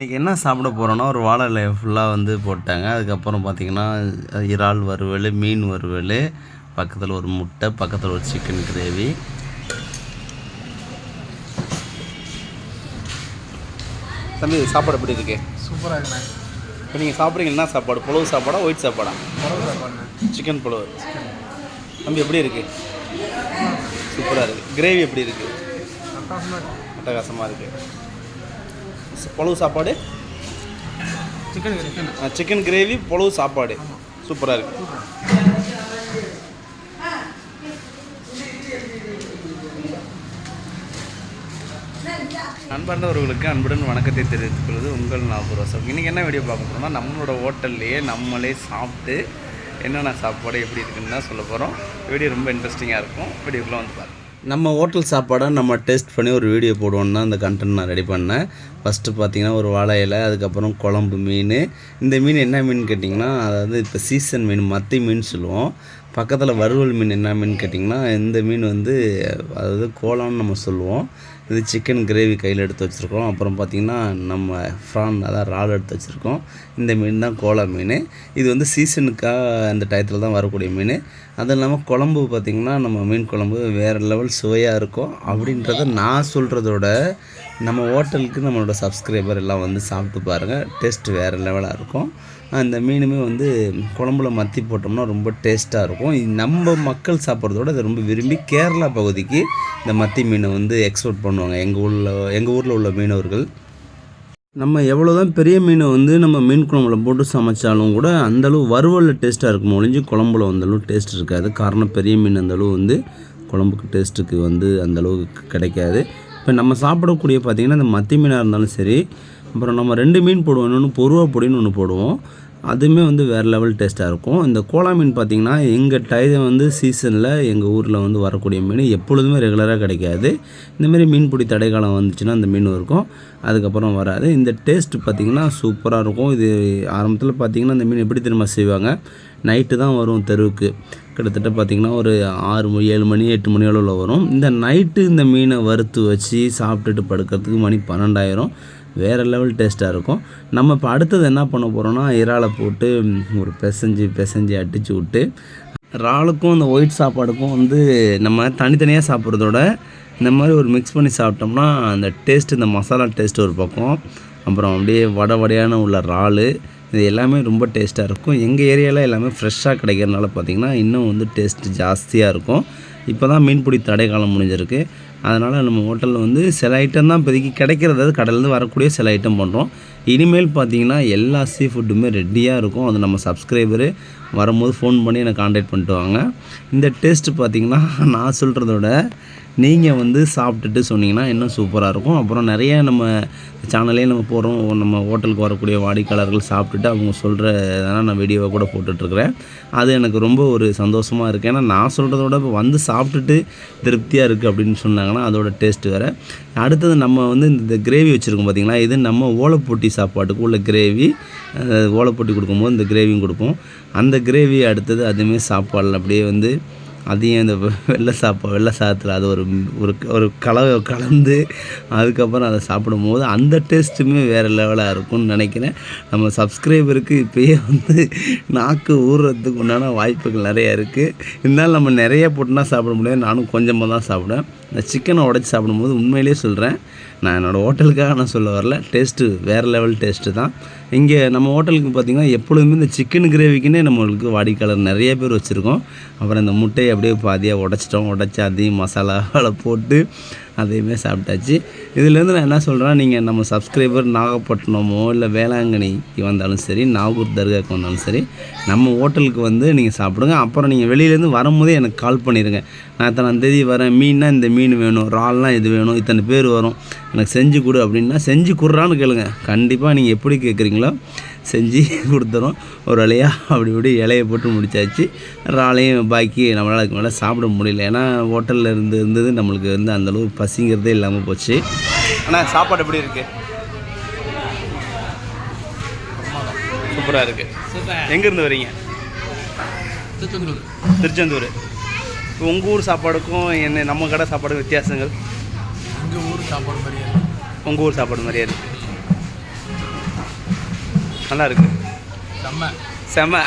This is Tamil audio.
இன்றைக்கி என்ன சாப்பிட போகிறோன்னா ஒரு வாழை இலையை ஃபுல்லாக வந்து போட்டாங்க. அதுக்கப்புறம் பார்த்தீங்கன்னா இறால் வறுவல் மீன் வறுவல் பக்கத்தில் ஒரு முட்டை பக்கத்தில் ஒரு சிக்கன் கிரேவி தம்பி சாப்பாடு எப்படி இருக்கு? சூப்பராக இருக்குண்ணே இப்போ நீங்கள் சாப்பிட்றீங்க என்ன சாப்பாடு? புலவு சாப்பாடா ஒயிட் சாப்பாடா? சிக்கன் புலவு. தம்பி எப்படி இருக்கு? சூப்பராக இருக்குது கிரேவி எப்படி இருக்குது இருக்கு. அட்டகாசமாக இருக்குது புலவு சாப்பாடு. சிக்கன் சிக்கன் கிரேவி புலவு சாப்பாடு. சூப்பராக இருக்குது நண்பர்ந்தவர்களுக்கு அன்புடன் வணக்கத்தை தெரிவித்துக் கொள்வது உங்கள் நாகூரோசம். இன்றைக்கி என்ன வீடியோ பார்க்க போகிறோம்னா நம்மளோட ஹோட்டல்லையே நம்மளே சாப்பிட்டு என்னென்ன சாப்பாடு எப்படி இருக்குன்னு தான் சொல்ல போகிறோம் வீடியோ ரொம்ப இன்ட்ரெஸ்டிங்காக இருக்கும். வீடியோக்குள்ளே வந்து பாருங்க. நம்ம ஹோட்டல் சாப்பாடை நம்ம டேஸ்ட் பண்ணி ஒரு வீடியோ போடுவோன்னு தான் அந்த கண்டென்ட் நான் ரெடி பண்ணேன். ஃபஸ்ட்டு பார்த்தீங்கன்னா ஒரு வாழை இலை அதுக்கப்புறம் குழம்பு மீன். இந்த மீன் என்ன மீன் கேட்டிங்கன்னா அதாவது இப்போ சீசன் மீன் மத்தி மீன் சொல்லுவோம். பக்கத்தில் வறுவல் மீன் என்ன மீன் கேட்டிங்கன்னா இந்த மீன் வந்து அதாவது கோலான்னு நம்ம சொல்லுவோம். இது சிக்கன் கிரேவி கையில் எடுத்து வச்சுருக்கோம் அப்புறம் பார்த்திங்கன்னா நம்ம ஃப்ரான் அதான் இறால் எடுத்து வச்சுருக்கோம். இந்த மீன் தான் கோலா மீன். இது வந்து சீசனுக்காக அந்த டயத்தில் தான் வரக்கூடிய மீன். அதுவும் இல்லாமல் குழம்பு பார்த்திங்கன்னா நம்ம மீன் குழம்பு வேறு லெவல் சுவையாக இருக்கும். அப்படின்றத நான் சொல்கிறதோட நம்ம ஹோட்டலுக்கு நம்மளோட சப்ஸ்கிரைபர் எல்லாம் வந்து சாப்பிட்டு பாருங்கள் டேஸ்ட் வேறு லெவலாக இருக்கும். அந்த மீனுமே வந்து குழம்புல மத்தி போட்டோம்னா ரொம்ப டேஸ்ட்டாக இருக்கும். இது நம்ம மக்கள் சாப்பிட்றதோட அதை ரொம்ப விரும்பி கேரளா பகுதிக்கு இந்த மத்தி மீனை வந்து எக்ஸ்போர்ட் பண்ணுவாங்க. எங்கள் ஊரில் எங்கள் ஊரில் உள்ள மீனவர்கள். நம்ம எவ்வளோ தான் பெரிய மீனை வந்து நம்ம மீன் குழம்புல போட்டு சமைச்சாலும் கூட அந்தளவு வறுவலில் டேஸ்ட்டாக இருக்கும். ஒழிஞ்சு குழம்புல வந்தாலும் டேஸ்ட் இருக்காது. காரணம் பெரிய மீன் அந்தளவு வந்து குழம்புக்கு டேஸ்ட்டுக்கு வந்து அந்தளவுக்கு கிடைக்காது. இப்போ நம்ம சாப்பிடக்கூடிய பார்த்திங்கன்னா இந்த மத்தி மீனாக இருந்தாலும் சரி அப்புறம் நம்ம ரெண்டு மீன் போடுவோம் இன்னொன்று பொருவா பொடின்னு ஒன்று போடுவோம். அதுவுமே வந்து வேறு லெவல் டேஸ்ட்டாக இருக்கும். இந்த கோலா மீன் பார்த்திங்கன்னா எங்கள் டயம் வந்து சீசனில் எங்கள் ஊரில் வந்து வரக்கூடிய மீன் எப்பொழுதுமே ரெகுலராக கிடைக்காது. இந்தமாரி மீன் பிடி தடைக்காலம் வந்துச்சுன்னா அந்த மீன் இருக்கும். அதுக்கப்புறம் வராது. இந்த டேஸ்ட் பார்த்திங்கன்னா சூப்பராக இருக்கும். இது ஆரம்பத்தில் பார்த்திங்கன்னா இந்த மீன் எப்படி திரும்ப செய்வாங்க? நைட்டு தான் வரும் தெருவுக்கு. கிட்டத்தட்ட பார்த்திங்கன்னா ஒரு ஆறு மணி ஏழு மணி எட்டு மணி அளவில் வரும். இந்த நைட்டு இந்த மீனை வறுத்து வச்சு சாப்பிட்டுட்டு படுக்கிறதுக்கு மணி பன்னெண்டாயிரம். வேறு லெவல் டேஸ்ட்டாக இருக்கும். நம்ம இப்போ அடுத்தது என்ன பண்ண போகிறோம்னா இறாலை போட்டு ஒரு பிசைஞ்சு பிசைஞ்சு அடித்து விட்டு இறாலுக்கும் அந்த ஒயிட் சாப்பாடுக்கும் வந்து நம்ம தனித்தனியாக சாப்பிட்றதோட இந்த மாதிரி ஒரு மிக்ஸ் பண்ணி சாப்பிட்டோம்னா அந்த டேஸ்ட் இந்த மசாலா டேஸ்ட் ஒரு பக்கம். அப்புறம் அப்படியே வடை வடையான உள்ள இறால் இது எல்லாமே ரொம்ப டேஸ்ட்டாக இருக்கும். எங்கள் ஏரியாவில் எல்லாமே ஃப்ரெஷ்ஷாக கிடைக்கிறனால பார்த்திங்கன்னா இன்னும் வந்து டேஸ்ட் ஜாஸ்தியாக இருக்கும். இப்போ தான் மீன்பிடி தடை காலம் முடிஞ்சிருக்கு. அதனால் நம்ம ஹோட்டலில் வந்து சில ஐட்டம் தான் இப்போதைக்கு கிடைக்கிறது. அது வரக்கூடிய சில ஐட்டம் பண்ணுறோம் இனிமேல் பார்த்தீங்கன்னா எல்லா சீ ஃபுட்டுமே ரெடியாக இருக்கும். அது நம்ம சப்ஸ்கிரைபரு வரும்போது ஃபோன் பண்ணி என்னை காண்டாக்ட் பண்ணிட்டு வாங்க. இந்த டேஸ்ட்டு பார்த்திங்கன்னா நான் சொல்கிறத விட நீங்கள் வந்து சாப்பிட்டுட்டு சொன்னீங்கன்னா இன்னும் சூப்பராக இருக்கும். அப்புறம் நிறைய நம்ம சேனல்லே நம்ம போகிறோம் நம்ம ஹோட்டலுக்கு வரக்கூடிய வாடிக்கையாளர்கள் சாப்பிட்டுட்டு அவங்க சொல்கிற நான் வீடியோவை கூட போட்டுட்ருக்குறேன். அது எனக்கு ரொம்ப ஒரு சந்தோஷமாக இருக்குது ஏன்னா நான் சொல்கிறத விட இப்போ வந்து சாப்பிட்டுட்டு திருப்தியாக இருக்குது அப்படின்னு சொன்னாங்கன்னா அதோட டேஸ்ட் வேறு. அடுத்தது நம்ம வந்து இந்த கிரேவி வச்சுருக்கோம் பார்த்திங்களா இது நம்ம ஓலைப்பொட்டி சாப்பாட்டுக்கு உள்ள கிரேவி ஓலைப்பொட்டி கொடுக்கும்போது இந்த கிரேவியும் கொடுப்போம். அந்த கிரேவி அடுத்தது அதுவுமே சாப்பாடில் அப்படியே வந்து அதையும் இந்த வெள்ளை சாப்பா வெள்ளை சாதத்தில் அது ஒரு ஒரு ஒரு கலவை கலந்து அதுக்கப்புறம் அதை சாப்பிடும்போது அந்த டேஸ்ட்டுமே வேறு லெவலாக இருக்கும்னு நினைக்கிறேன். நம்ம சப்ஸ்கிரைபருக்கு இப்போயே வந்து நாக்கு ஊறுறதுக்கு உண்டான வாய்ப்புகள் நிறையா இருக்குது இருந்தாலும் நம்ம நிறைய போட்டுனா சாப்பிட முடியாது. நானும் கொஞ்சமாக தான் சாப்பிடுவேன். இந்த சிக்கனை உடச்சி சாப்பிடும்போது உண்மையிலேயே சொல்கிறேன் நான் என்னோடய ஹோட்டலுக்காக நான் சொல்ல வரல. டேஸ்ட்டு வேறு லெவல் டேஸ்ட்டு தான். இங்கே நம்ம ஹோட்டலுக்கு பார்த்திங்கன்னா எப்பொழுதுமே இந்த சிக்கன் கிரேவிக்குன்னே நம்மளுக்கு வாடிக்கையாளர் நிறைய பேர் வச்சுருக்கோம். அப்புறம் இந்த முட்டையை அப்படியே பாதியாக உடச்சிட்டோம். உடச்சி அதையும் மசாலாவில் போட்டு அதையுமே சாப்பிட்டாச்சு. இதுலேருந்து நான் என்ன சொல்கிறேன் நீங்கள் நம்ம சப்ஸ்கிரைபர் நாகப்பட்டினமோ இல்லை வேளாங்கண்ணிக்கு வந்தாலும் சரி நாகூர் தர்காவுக்கு வந்தாலும் சரி நம்ம ஹோட்டலுக்கு வந்து நீங்கள் சாப்பிடுங்க. அப்புறம் நீங்கள் வெளியிலேருந்து வரும்போதே எனக்கு கால் பண்ணிடுங்க நான் இத்தனை தேதி வரேன். மீன்னா இந்த மீன் வேணும் இறால்லாம் இது வேணும் இத்தனை பேர் வரும். எனக்கு செஞ்சு கொடு அப்படின்னா செஞ்சு கொடுறான்னு கேளுங்க. கண்டிப்பாக நீங்கள் எப்படி கேட்குறீங்களோ செஞ்சு கொடுத்துரும் ஒரு வழியாக அப்படி இப்படி இலையை போட்டு முடிச்சாச்சு. இறாலையும் பாக்கி நம்மளால் அதுக்கு மேலே சாப்பிட முடியல. ஏன்னா ஹோட்டலில் இருந்து இருந்தது நம்மளுக்கு வந்து அந்தளவு பசிங்கிறதே இல்லாமல் போச்சு. ஆனால் சாப்பாடு எப்படி இருக்குது சூப்பராக இருக்குது எங்கேருந்து வரீங்க? திருச்செந்தூர். திருச்செந்தூர். இப்போ உங்கள் ஊர் சாப்பாடுக்கும் என்ன நம்ம கடை சாப்பாடுக்கும் வித்தியாசங்கள்? எங்கள் ஊர் சாப்பாடு மாதிரியே இருக்கு. உங்கள் ஊர் சாப்பாடு மாதிரியே இருக்குது நல்லா இருக்கு. செம்ம. செம